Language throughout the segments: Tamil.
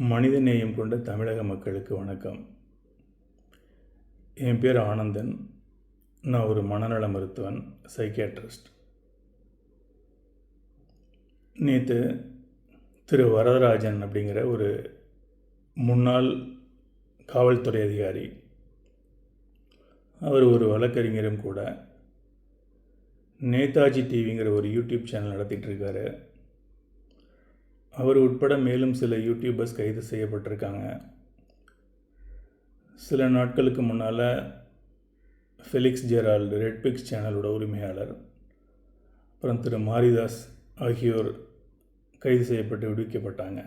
மனிதநேயம் கொண்ட தமிழக மக்களுக்கு வணக்கம். என் பேர் ஆனந்தன். நான் ஒரு மனநல மருத்துவன் சைக்கியாட்ரிஸ்ட் நேற்று திரு வரதராஜன் அப்படிங்கிற ஒரு முன்னாள் காவல்துறை அதிகாரி அவர் ஒரு வழக்கறிஞரும் கூட நேதாஜி டிவிங்கிற ஒரு யூடியூப் சேனல் நடத்திட்டு இருக்காரு. அவர் உட்பட மேலும் சில யூடியூபர்ஸ் கைது செய்யப்பட்டிருக்காங்க. சில நாட்களுக்கு முன்னால் ஃபெலிக்ஸ் ஜெரால்டு ரெட் பிக்ஸ் சேனலோட உரிமையாளர் அப்புறம் திரு மாரிதாஸ் ஆகியோர் கைது செய்யப்பட்டு விடுவிக்கப்பட்டாங்க.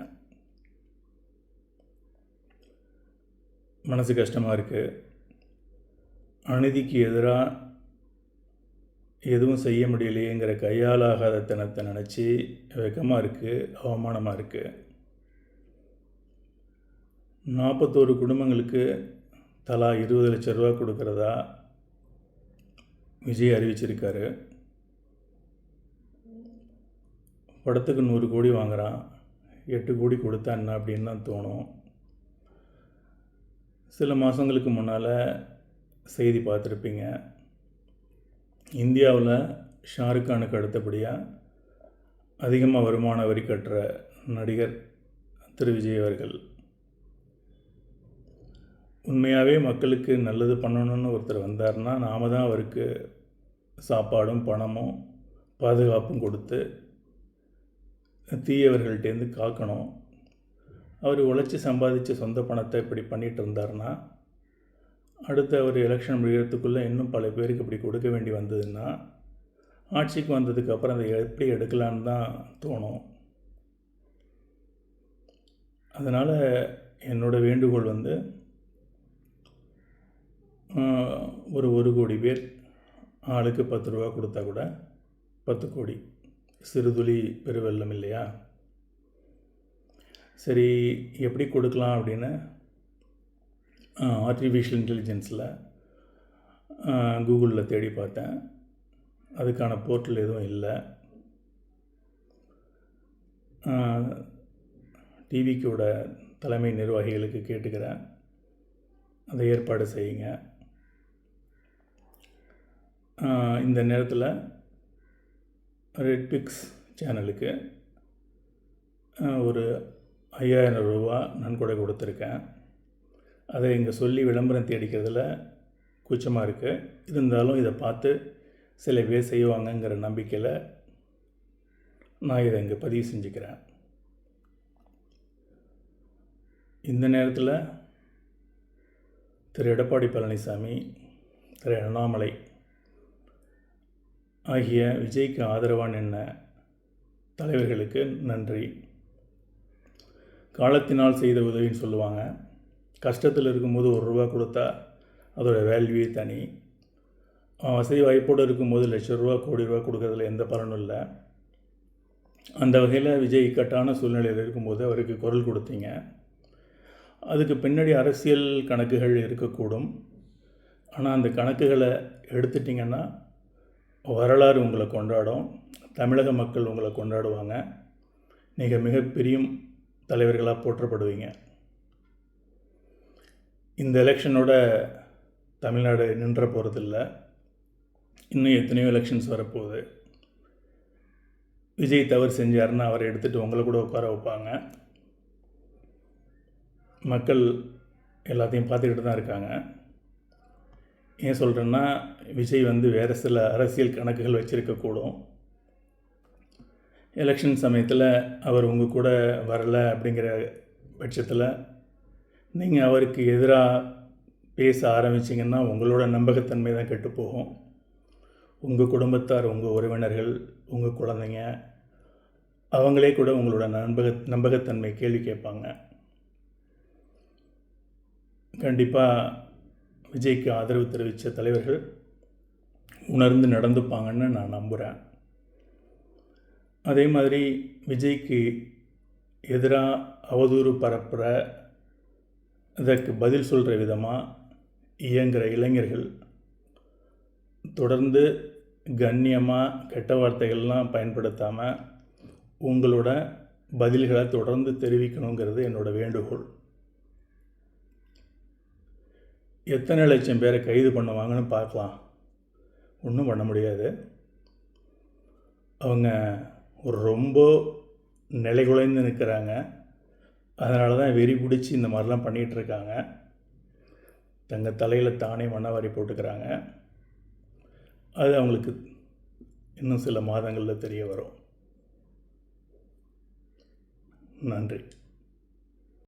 மனசு கஷ்டமாக இருக்குது அநீதிக்கு எதிராக எதுவும் செய்ய முடியலையேங்கிற கையாளாகாத தினத்தை நினச்சி வெக்கமாக இருக்குது அவமானமாக இருக்குது நாற்பத்தோரு குடும்பங்களுக்கு தலா இருபது லட்ச ரூபா கொடுக்குறதா விஜய் அறிவிச்சிருக்காரு. படத்துக்கு நூறு கோடி வாங்குகிறான் எட்டு கோடி கொடுத்தா என்ன அப்படின்னு தான் தோணும். சில மாதங்களுக்கு முன்னால் செய்தி பார்த்துருப்பீங்க. இந்தியாவில் ஷாருக்கானுக்கு அடுத்தபடியாக அதிகமாக வருமான வரி கட்டுற நடிகர் திரு விஜய் அவர்கள். உண்மையாகவே மக்களுக்கு நல்லது பண்ணணும்னு ஒருத்தர் வந்தார்னா நாம் தான் அவருக்கு சாப்பாடும் பணமும் பாதுகாப்பும் கொடுத்து தீயவர்கள்ட்டேருந்து காக்கணும். அவர் உழைச்சி சம்பாதிச்ச சொந்த பணத்தை இப்படி பண்ணிகிட்டு இருந்தார்னா அடுத்த ஒரு எலெக்ஷன் முடிகிறதுக்குள்ளே இன்னும் பல பேருக்கு இப்படி கொடுக்க வேண்டி வந்ததுன்னா ஆட்சிக்கு வந்ததுக்கப்புறம் அதை எப்படி எடுக்கலான்னு தான் தோணும். அதனால் என்னோடய வேண்டுகோள் வந்து ஒரு ஒரு கோடி பேர் ஆளுக்கு பத்து ரூபா கொடுத்தா கூட பத்து கோடி. சிறுதுளி பெருவெல்லம் இல்லையா? சரி எப்படி கொடுக்கலாம் அப்படின்னு ஆர்டிஃபிஷியல் இன்டெலிஜென்ஸில் கூகுளில் தேடி பார்த்தேன். அதுக்கான போர்ட்டல் எதுவும் இல்லை. டிவிக்கோட தலைமை நிர்வாகிகளுக்கு கேட்டுக்கிறேன். அதை ஏற்பாடு செய்யுங்க. இந்த நேரத்தில் ரெட்பிக்ஸ் சேனலுக்கு ஒரு ஐயாயிரம் ரூபா நன்கொடை கொடுத்துருக்கேன். அதை இங்கே சொல்லி விளம்பரம் தேடிக்கிறதுல கூச்சமாக இருக்குது இருந்தாலும் இதை பார்த்து சில பேர் செய்வாங்கங்கிற நம்பிக்கையில் நான் இதை இங்கே பதிவு செஞ்சுக்கிறேன். இந்த நேரத்தில் திரு எடப்பாடி பழனிசாமி திரு அண்ணாமலை ஆகிய விஜய்க்கு ஆதரவான என்ன தலைவர்களுக்கு நன்றி. காலத்தினால் செய்த உதவின்னு சொல்லுவாங்க. கஷ்டத்தில் இருக்கும்போது ஒரு ரூபா கொடுத்தா அதோடய வேல்யூவே தனி. வசதி வாய்ப்போடு இருக்கும்போது லட்ச ரூபா கோடி ரூபா கொடுக்கறதுல எந்த பலனும் இல்லை. அந்த வகையில் விஜய் இக்கட்டான சூழ்நிலையில் இருக்கும்போது அவருக்கு குரல் கொடுத்தீங்க. அதுக்கு பின்னாடி அரசியல் கணக்குகள் இருக்கக்கூடும். ஆனால் அந்த கணக்குகளை எடுத்துட்டிங்கன்னா வரலாறு உங்களை கொண்டாடும். தமிழக மக்கள் உங்களை கொண்டாடுவாங்க. நீங்கள் மிகப்பெரிய தலைவர்களாக போற்றப்படுவீங்க. இந்த எலெக்ஷனோட தமிழ்நாடு நின்ற போகிறதில்ல இன்னும் எத்தனையோ எலெக்ஷன்ஸ் வரப்போகுது. விஜய் தவறு செஞ்சாருன்னா அவரை எடுத்துகிட்டு உங்களை கூட உட்கார வைப்பாங்க. மக்கள் எல்லாத்தையும் பார்த்துக்கிட்டு தான் இருக்காங்க. ஏன் சொல்கிறேன்னா விஜய் வந்து வேறு சில அரசியல் கணக்குகள் வச்சுருக்கக்கூடும் எலெக்ஷன் சமயத்தில் அவர் உங்கள் கூட வரலை அப்படிங்கிற பட்சத்தில் நீங்கள் அவருக்கு எதிராக பேச ஆரம்பிச்சிங்கன்னா உங்களோட நம்பகத்தன்மை தான் கெட்டு போகும் உங்கள் குடும்பத்தார் உங்கள் உறவினர்கள் உங்கள் குழந்தைங்க அவங்களே கூட உங்களோட நம்பக நம்பகத்தன்மை கேள்வி கேட்பாங்க. கண்டிப்பாக விஜய்க்கு ஆதரவு தெரிவித்த தலைவர்கள் உணர்ந்து நடந்துப்பாங்கன்னு நான் நம்புகிறேன் அதே மாதிரி விஜய்க்கு எதிராக அவதூறு பரப்புகிற இதற்கு பதில் சொல்கிற விதமாக இயங்குகிற இளைஞர்கள் தொடர்ந்து கண்ணியமாக கெட்ட வார்த்தைகள்லாம் பயன்படுத்தாமல் உங்களோட பதில்களை தொடர்ந்து தெரிவிக்கணுங்கிறது என்னோட வேண்டுகோள். எத்தனை லட்சம் பேரை கைது பண்ணுவாங்கன்னு பார்க்கலாம். ஒன்றும் பண்ண முடியாது. அவங்க ரொம்ப ரொம்ப நிலைகுலைந்து நிற்கிறாங்க அதனால தான் வெறி பிடிச்சி இந்த மாதிரிலாம் பண்ணிகிட்டு இருக்காங்க தங்கள் தலையில் தானே மண்ணவாரி போட்டுக்கிறாங்க. அது அவங்களுக்கு இன்னும் சில மாதங்களில் தெரிய வரும். நன்றி.